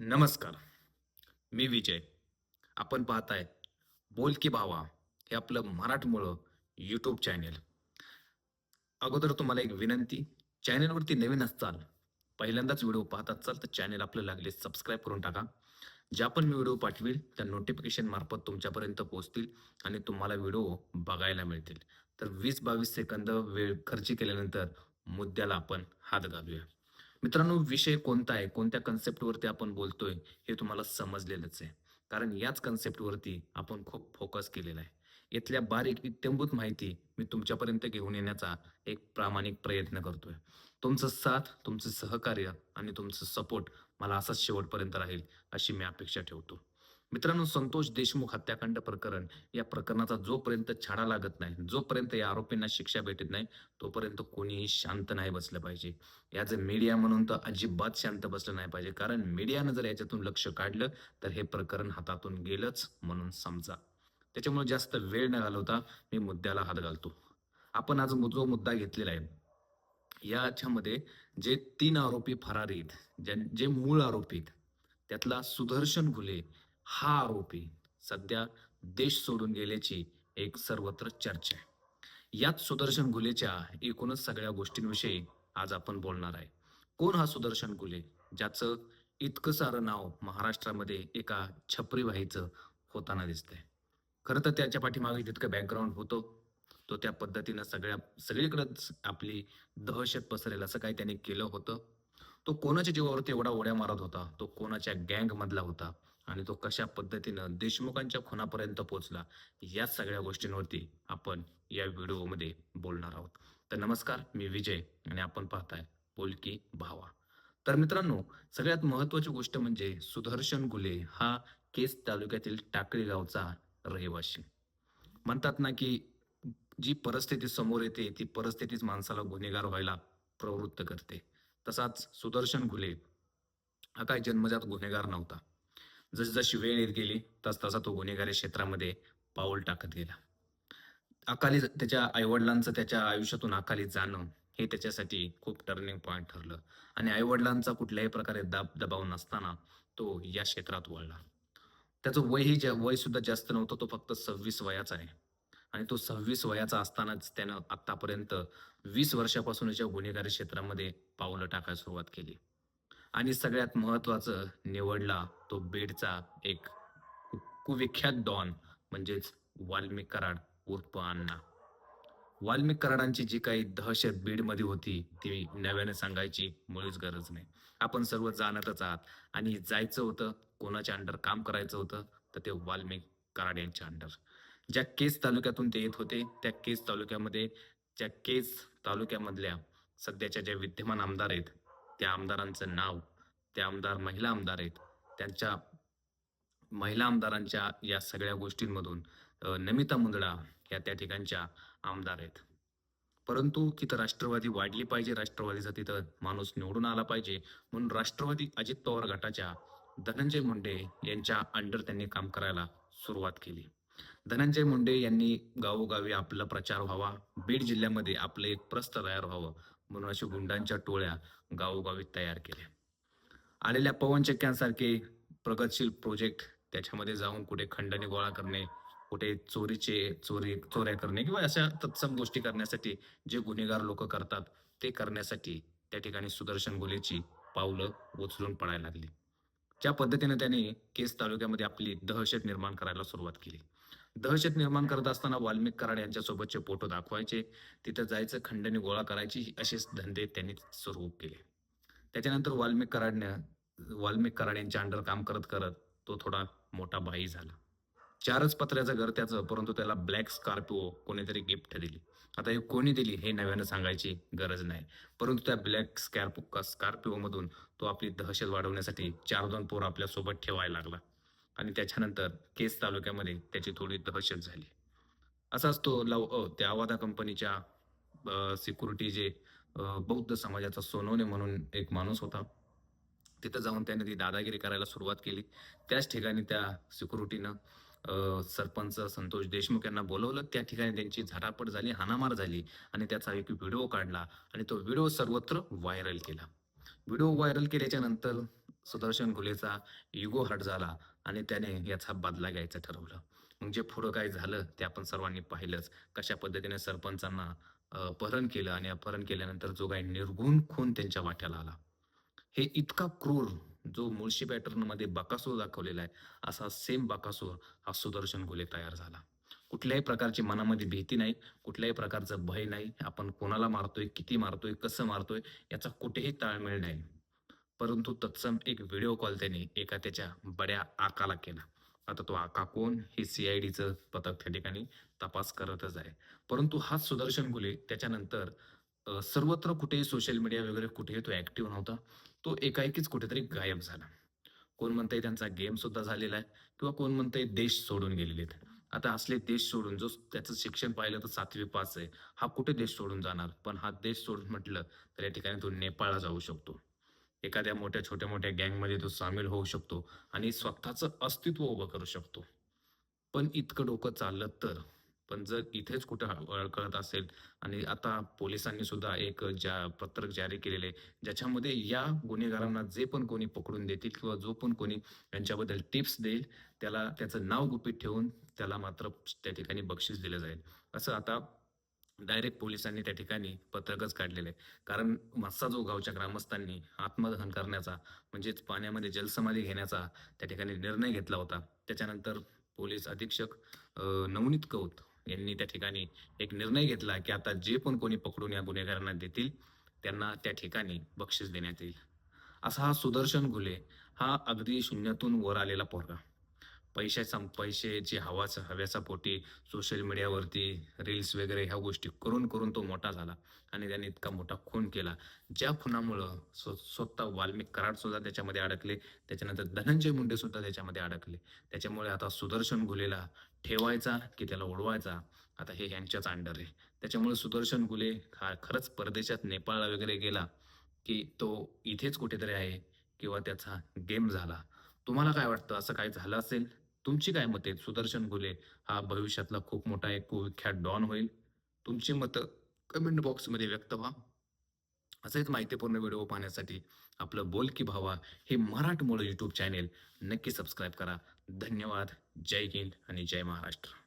नमस्कार. मी विजय. आपण पाहताय बोल की भावा हे आपलं मराठमोळं यूट्यूब चॅनेल अगोदर तुम्हाला एक विनंती चॅनेलवरती नवीन असाल पहिल्यांदाच व्हिडिओ पाहत असाल तर चॅनेल आपलं लागले सबस्क्राईब करून टाका. ज्या पण मी व्हिडिओ पाठवेल त्या नोटिफिकेशन मार्फत तुमच्यापर्यंत पोहोचतील आणि तुम्हाला व्हिडिओ बघायला मिळतील. तर वीस बावीस सेकंद वेळ खर्ची केल्यानंतर मुद्द्याला आपण हात घालूया. मित्रांनो विषय कोणता आहे? कोणत्या कन्सेप्टवरती आपण बोलतोय? हे तुम्हाला समजलेलंच आहे. कारण याच कन्सेप्टवरती आपण खूप फोकस केलेला आहे. इथल्या बारीक इत्यंभूत माहिती मी तुमच्यापर्यंत घेऊन येण्याचा एक प्रामाणिक प्रयत्न करतोय. तुमचं साथ तुमचं सहकार्य आणि तुमचं सपोर्ट मला असाच शेवटपर्यंत राहील अशी मी अपेक्षा ठेवतो. मित्रांनो संतोष देशमुख हत्याकांड प्रकरण या प्रकरणाचा जोपर्यंत छाडा लागत नाही जोपर्यंत या आरोपींना शिक्षा भेटत नाही तोपर्यंत कोणीही शांत नाही बसलं पाहिजे. याचं मीडिया म्हणून तर अजिबात शांत बसलं नाही पाहिजे. कारण मीडियानं जर याच्यातून लक्ष काढलं तर हे प्रकरण हातातून गेलंच म्हणून समजा. त्याच्यामुळे जास्त वेळ न घालवता मी मुद्द्याला हात घालतो. आपण आज जो मुद्दा घेतलेला आहे याच्यामध्ये जे तीन आरोपी फरारीत ज्या ज्यां- जे मूळ आरोपीत त्यातला सुदर्शन घुले हा आरोपी सध्या देश सोडून गेल्याची एक सर्वत्र चर्चा आहे. याच सुदर्शन घुलेच्या एकूणच सगळ्या गोष्टींविषयी आज आपण बोलणार आहे. कोण हा सुदर्शन घुले ज्याचं इतकं सारं नाव महाराष्ट्रामध्ये एका छपरी होताना दिसतंय. खरं तर त्याच्या पाठीमागे जितकं बॅकग्राऊंड होतं तो त्या पद्धतीनं सगळ्या सगळीकडे आपली दहशत पसरेल असं काही त्याने केलं होतं. तो कोणाच्या जीवावरती एवढा ओढ्या मारत होता? तो कोणाच्या गँग मधला होता? आणि तो कशा पद्धतीनं देशमुखांच्या खुनापर्यंत पोहोचला या सगळ्या गोष्टींवरती आपण या व्हिडिओमध्ये बोलणार आहोत. तर नमस्कार मी विजय आणि आपण पाहताय बोलकी भावा. तर मित्रांनो सगळ्यात महत्वाची गोष्ट म्हणजे सुदर्शन गुले हा केस तालुक्यातील टाकळी गावचा रहिवासी म्हणतात ना की जी परिस्थिती समोर येते ती परिस्थितीच माणसाला गुन्हेगार व्हायला प्रवृत्त करते. तसाच सुदर्शन घुले हा काही जन्मजात गुन्हेगार नव्हता. जशी वेळ येत गेली तस तसा तो गुन्हेगारी क्षेत्रामध्ये पाऊल टाकत गेला. अकाली त्याच्या आईवडिलांचं त्याच्या आयुष्यातून अकाली जाणं हे त्याच्यासाठी खूप टर्निंग पॉईंट ठरलं. आणि आईवडिलांचा कुठल्याही प्रकारे दाब दबाव नसताना तो या क्षेत्रात वळला. त्याचं वयही जा- वय सुद्धा जास्त नव्हतं तो फक्त सव्वीस वयाचा आहे. आणि तो सव्वीस वयाचा असतानाच त्यानं आतापर्यंत वीस वर्षापासूनच्या गुन्हेगारी क्षेत्रामध्ये पावलं टाकायला सुरुवात केली. आणि सगळ्यात महत्वाचं निवडला तो बीडचा एक कुविख्यात डॉन म्हणजेच वाल्मिक कराड उर्फ अण्णा. वाल्मिक कराडांची जी काही दहशत बीडमध्ये होती ती नव्याने सांगायची मुळीच गरज नाही. आपण सर्व जाणतच आहात. आणि जायचं होतं कोणाच्या अंडर काम करायचं होतं तर ते वाल्मिक कराड यांच्या अंडर. ज्या केस तालुक्यातून ते येत होते त्या केस तालुक्यामध्ये ज्या केस तालुक्यामधल्या सध्याच्या ज्या विद्यमान आमदार आहेत त्या आमदारांचं नाव त्या आमदार महिला आमदार आहेत त्यांच्या महिला आमदारांच्या या सगळ्या गोष्टींमधून नमिता मुंदडा या त्या ठिकाणच्या आमदार आहेत. परंतु तिथं राष्ट्रवादी वाढली पाहिजे राष्ट्रवादीचा तिथं माणूस निवडून आला पाहिजे म्हणून राष्ट्रवादी अजित पवार गटाच्या धनंजय मुंडे यांच्या अंडर त्यांनी काम करायला सुरुवात केली. धनंजय मुंडे यांनी गावोगावी आपला प्रचार व्हावा बीड जिल्ह्यामध्ये आपलं एक प्रस्थ तयार व्हावं म्हणून अशा गुंडांच्या टोळ्या गावोगावी तयार केल्या. आलेल्या पवन चक्क्यांसारखे प्रगतशील प्रोजेक्ट त्याच्यामध्ये जाऊन कुठे खंडणी गोळा करणे कुठे चोरीचे चोरी चोऱ्या करणे किंवा अशा तत्सम गोष्टी करण्यासाठी जे गुन्हेगार लोक करतात ते करण्यासाठी त्या ठिकाणी सुदर्शन गोलेची पावलं उचलून पडायला लागली. ज्या पद्धतीने त्याने केस तालुक्यामध्ये आपली दहशत निर्माण करायला सुरुवात केली. दहशत निर्माण करत असताना वाल्मिक कराड यांच्यासोबतचे फोटो दाखवायचे. तिथं जायचं खंडणी गोळा करायची असेच धंदे त्यांनी सुरू केले. त्याच्यानंतर वाल्मिक कराडनं वाल्मिक कराड यांच्या अंडर काम करत करत तो थोडा मोठा बाई झाला. चारच पत्र्याचं घर त्याचं परंतु त्याला ब्लॅक स्कॉर्पिओ कोणीतरी गिफ्ट दिली. आता हे कोणी दिली हे नव्यानं सांगायची गरज नाही. परंतु त्या ब्लॅक स्कॉर्पिओ स्कॉर्पिओ मधून तो आपली दहशत वाढवण्यासाठी चार दोन पोर आपल्यासोबत ठेवायला लागला. आणि त्याच्यानंतर केस तालुक्यामध्ये त्याची थोडी दहशत झाली. असाच तो लव अ, त्या आवादा कंपनीच्या सिक्युरिटी जे बौद्ध समाजाचा सोनवणे म्हणून एक माणूस होता. तिथं जाऊन त्याने ती दादागिरी करायला सुरुवात केली. त्याच ठिकाणी त्या सिक्युरिटीनं सरपंच संतोष देशमुख यांना बोलवलं. त्या ठिकाणी त्यांची झटापट झाली हानामार झाली आणि त्याचा एक व्हिडिओ काढला आणि तो व्हिडिओ सर्वत्र व्हायरल केला. व्हिडिओ व्हायरल केल्याच्यानंतर सुदर्शन घुलेचा युगो हट झाला आणि त्याने याचा बदला घ्यायचं ठरवलं. मग जे पुढं काय झालं ते आपण सर्वांनी पाहिलंच. कशा पद्धतीने सरपंचांना अपहरण केलं आणि अपहरण केल्यानंतर जो काही निर्गुण खून त्यांच्या वाट्याला आला. हे इतका क्रूर जो मुळशी पॅटर्नमध्ये बकासूर दाखवलेला आहे असा सेम बकासूर हा सुदर्शन घुले तयार झाला. कुठल्याही प्रकारची मनामध्ये भीती नाही कुठल्याही प्रकारचं भय नाही आपण कोणाला मारतोय किती मारतोय कसं मारतोय याचा कुठेही ताळमेळ नाही. परंतु तत्सम एक व्हिडिओ कॉल त्याने एका त्याच्या बड्या आकाला केला. आता तो आका कोण? हे सीआयडीचं पथक त्या ठिकाणी तपास करतच आहे. परंतु हाच सुदर्शन गुले त्याच्यानंतर सर्वत्र कुठेही सोशल मीडिया वगैरे कुठेही तो ऍक्टिव्ह नव्हता. तो एकाएकीच कुठेतरी गायब झाला. कोण म्हणतंय त्यांचा गेम सुद्धा झालेला आहे किंवा कोण म्हणतंय देश सोडून गेलेले आहेत. आता असले देश सोडून जो त्याचं शिक्षण पाहिलं तर सातवी पाच आहे हा कुठे देश सोडून जाणार? पण हा देश सोडून म्हटलं तर या ठिकाणी तो नेपाळला जाऊ शकतो. एखाद्या मोठ्या छोट्या मोठ्या गँगमध्ये तो सामील होऊ शकतो आणि स्वतःचं अस्तित्व उभं करू शकतो. पण इतकं डोकं चाललं तर. पण जर इथेच कुठं अडकळत असेल आणि आता पोलिसांनी सुद्धा एक ज्या पत्रक जारी केलेले ज्याच्यामध्ये या गुन्हेगारांना जे पण कोणी पकडून देतील किंवा जो पण कोणी यांच्याबद्दल टिप्स देईल त्याला त्याचं नाव गुपित ठेवून त्याला मात्र त्या ठिकाणी बक्षीस दिलं जाईल. असं आता डायरेक्ट पोलिसांनी त्या ठिकाणी पत्रकच काढलेलं. आहे कारण मस्सा जो गावच्या ग्रामस्थांनी आत्मदहन करण्याचा म्हणजेच पाण्यामध्ये जलसमाधी घेण्याचा त्या ठिकाणी निर्णय घेतला होता. त्याच्यानंतर पोलीस अधीक्षक नवनीत कौत यांनी त्या ठिकाणी एक निर्णय घेतला की आता जे पण कोणी पकडून या गुन्हेगारांना देतील त्यांना त्या ठिकाणी बक्षीस देण्यात येईल. असा हा सुदर्शन घुले हा अगदी शून्यातून वर आलेला पोरगा. पैशाचा पैशाची हवाचा हव्याचा पोटी सोशल मीडियावरती रील्स वगैरे ह्या गोष्टी करून करून तो मोठा झाला आणि त्याने इतका मोठा खून केला. ज्या खुनामुळं स्व स्वतः वाल्मिक कराड सुद्धा त्याच्यामध्ये अडकले त्याच्यानंतर धनंजय मुंडे सुद्धा त्याच्यामध्ये अडकले. त्याच्यामुळे आता सुदर्शन गुलेला ठेवायचा की त्याला उडवायचा आता हे ह्यांच्याच अंडर आहे. त्याच्यामुळे सुदर्शन गुले हा खरंच परदेशात नेपाळला वगैरे गेला की तो इथेच कुठेतरी आहे किंवा त्याचा गेम झाला. तुम्हाला काय वाटतं? असं काय झालं असेल? तुमची काय मते? आहेत? सुदर्शन घुले हा भविष्यातला खूप मोठा एक कुख्यात डॉन होईल. तुमची मतं कमेंट बॉक्समध्ये व्यक्त व्हा. असेच माहितीपूर्ण व्हिडिओ पाहण्यासाठी आपलं बोल की भावा हे मराठमोळं यूट्यूब चॅनेल नक्की सबस्क्राईब करा. धन्यवाद. जय हिंद आणि जय महाराष्ट्र.